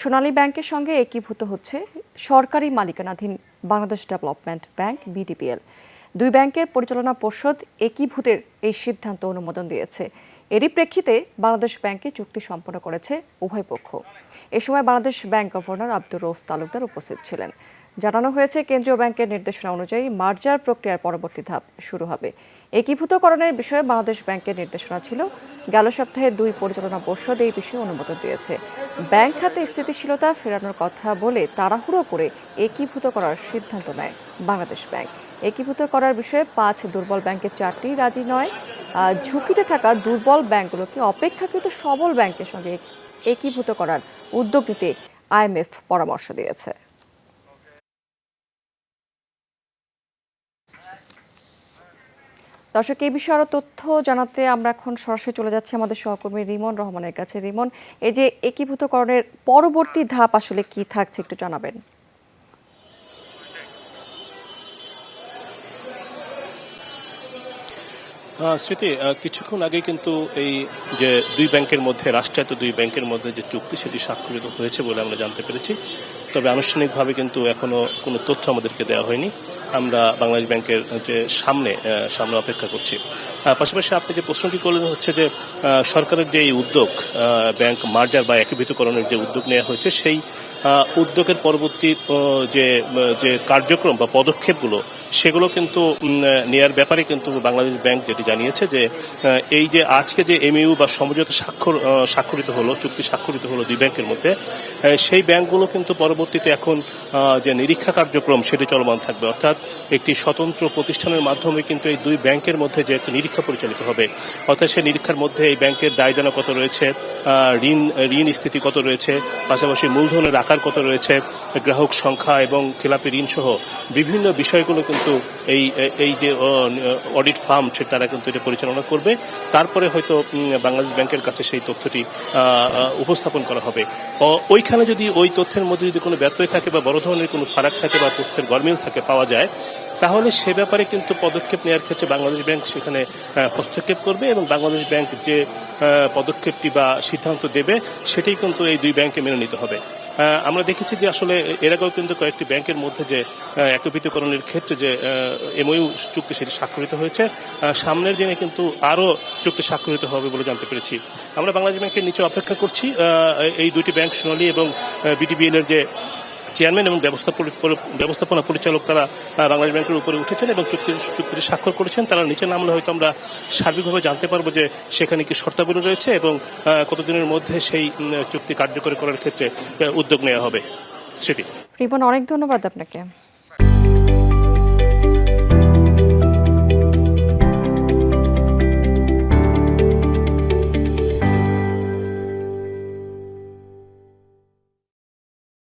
সোনালী ব্যাংকের সঙ্গে একীভূত হচ্ছে সরকারি মালিকানাধীন বাংলাদেশ ডেভেলপমেন্ট ব্যাংক, বিডিপিএল। দুই ব্যাংকের পরিচালনা পর্ষদ একীভূতের এই সিদ্ধান্ত অনুমোদন দিয়েছে। এরই প্রেক্ষিতে বাংলাদেশ ব্যাংকে চুক্তি সম্পন্ন করেছে উভয় পক্ষ। এ সময় বাংলাদেশ ব্যাংক গভর্নর আব্দুর রৌফ তালুকদার উপস্থিত ছিলেন। জানানো হয়েছে, কেন্দ্রীয় ব্যাংকের নির্দেশনা অনুযায়ী মার্জার প্রক্রিয়ার পরবর্তী ধাপ শুরু হবে। একীভূতকরণের বিষয়ে বাংলাদেশ ব্যাংকের নির্দেশনা ছিল, গেল সপ্তাহে দুই পরিচালনা পর্ষদ এই বিষয়ে অনুমোদন দিয়েছে। ব্যাংক খাতে স্থিতিশীলতা ফেরানোর কথা বলে তাড়াহুড়ো করে একীভূত করার সিদ্ধান্ত নেয় বাংলাদেশ ব্যাংক। একীভূত করার বিষয়ে পাঁচ দুর্বল ব্যাংকের চারটি রাজি নয়। ঝুঁকিতে থাকা দুর্বল ব্যাংকগুলোকে অপেক্ষাকৃত সবল ব্যাংকের সঙ্গে একীভূত করার উদ্যোগ নিতে আইএমএফ পরামর্শ দিয়েছে। দর্শক, এই বিষয়ে আরও তথ্য জানাতে আমরা এখন সরাসরি চলে যাচ্ছি আমাদের সহকর্মী রিমন রহমানের কাছে। রিমন, এই যে একীভূতকরণের পরবর্তী ধাপ আসলে কি থাকছে একটু জানাবেন। স্মৃতি কিছুক্ষণ আগে কিন্তু এই যে দুই ব্যাংকের মধ্যে, রাষ্ট্রায়ত্ত দুই ব্যাংকের মধ্যে যে চুক্তি, সেটি স্বাক্ষরিত হয়েছে বলে আমরা জানতে পেরেছি। তবে আনুষ্ঠানিকভাবে কিন্তু এখনও কোনো তথ্য আমাদেরকে দেওয়া হয়নি। আমরা বাংলাদেশ ব্যাংকের যে সামনে সামনে অপেক্ষা করছি। পাশাপাশি আপনি যে প্রশ্নটি করলেন হচ্ছে যে সরকারের যে এই উদ্যোগ ব্যাংক মার্জার বা একীভূতকরণের যে উদ্যোগ নেওয়া হয়েছে, সেই উদ্যোগের পরবর্তী যে যে কার্যক্রম বা পদক্ষেপগুলো, সেগুলো কিন্তু নেয়ার ব্যাপারে কিন্তু বাংলাদেশ ব্যাংক যেটি জানিয়েছে যে এই যে আজকে যে এমইউ বা সমঝোতা স্বাক্ষর স্বাক্ষরিত হলো, চুক্তি স্বাক্ষরিত হলো দুই ব্যাংকের মধ্যে সেই ব্যাংকগুলো কিন্তু পরবর্তীতে এখন যে নিরীক্ষা কার্যক্রম সেটি চলমান থাকবে। অর্থাৎ একটি স্বতন্ত্র প্রতিষ্ঠানের মাধ্যমে কিন্তু এই দুই ব্যাংকের মধ্যে যে একটি নিরীক্ষা পরিচালিত হবে। অর্থাৎ সেই নিরীক্ষার মধ্যে এই ব্যাংকের দায়দানা কত রয়েছে ঋণ ঋণ স্থিতি কত রয়েছে, পাশাপাশি মূলধনের আকার কত রয়েছে গ্রাহক সংখ্যা এবং খেলাপি ঋণ সহ বিভিন্ন বিষয়গুলো কিন্তু এই এই যে অডিট ফার্ম সে তারা কিন্তু এটা পরিচালনা করবে। তারপরে হয়তো বাংলাদেশ ব্যাংকের কাছে সেই তথ্যটি উপস্থাপন করা হবে। ওইখানে যদি ওই তথ্যের মধ্যে যদি কোনো ব্যত্যয় থাকে বা বড় ধরনের কোনো ফারাক থাকে বা তথ্যের গরমিল থাকে পাওয়া যায়, তাহলে সে ব্যাপারে কিন্তু পদক্ষেপ নেওয়ার ক্ষেত্রে বাংলাদেশ ব্যাংক সেখানে হস্তক্ষেপ করবে এবং বাংলাদেশ ব্যাংক যে পদক্ষেপটি বা সিদ্ধান্ত দেবে, সেটাই কিন্তু এই দুই ব্যাংকে মেনে নিতে হবে। আমরা দেখেছি যে আসলে এর আগেও কিন্তু কয়েকটি ব্যাংকের মধ্যে যে একীভূতকরণের ক্ষেত্রে যে এমওইউ চুক্তি সেটি স্বাক্ষরিত হয়েছে। সামনের দিনে কিন্তু আরও চুক্তি স্বাক্ষরিত হবে বলে জানতে পেরেছি। আমরা বাংলাদেশ ব্যাংকের নিচে অপেক্ষা করছি। এই দুটি ব্যাংক সোনালী এবং বিডিবিএল এর যে চেয়ারম্যান এবং ব্যবস্থাপনা পরিচালক তারা বাংলাদেশ ব্যাংকের উপরে উঠেছেন এবং চুক্তির চুক্তিটি স্বাক্ষর করেছেন। তারা নিচে নামলে হয়তো আমরা সার্বিকভাবে জানতে পারব যে সেখানে কি শর্তাবলী রয়েছে এবং কতদিনের মধ্যে সেই চুক্তি কার্যকরী করার ক্ষেত্রে উদ্যোগ নেওয়া হবে। স্মৃতি। রিপন, অনেক ধন্যবাদ আপনাকে।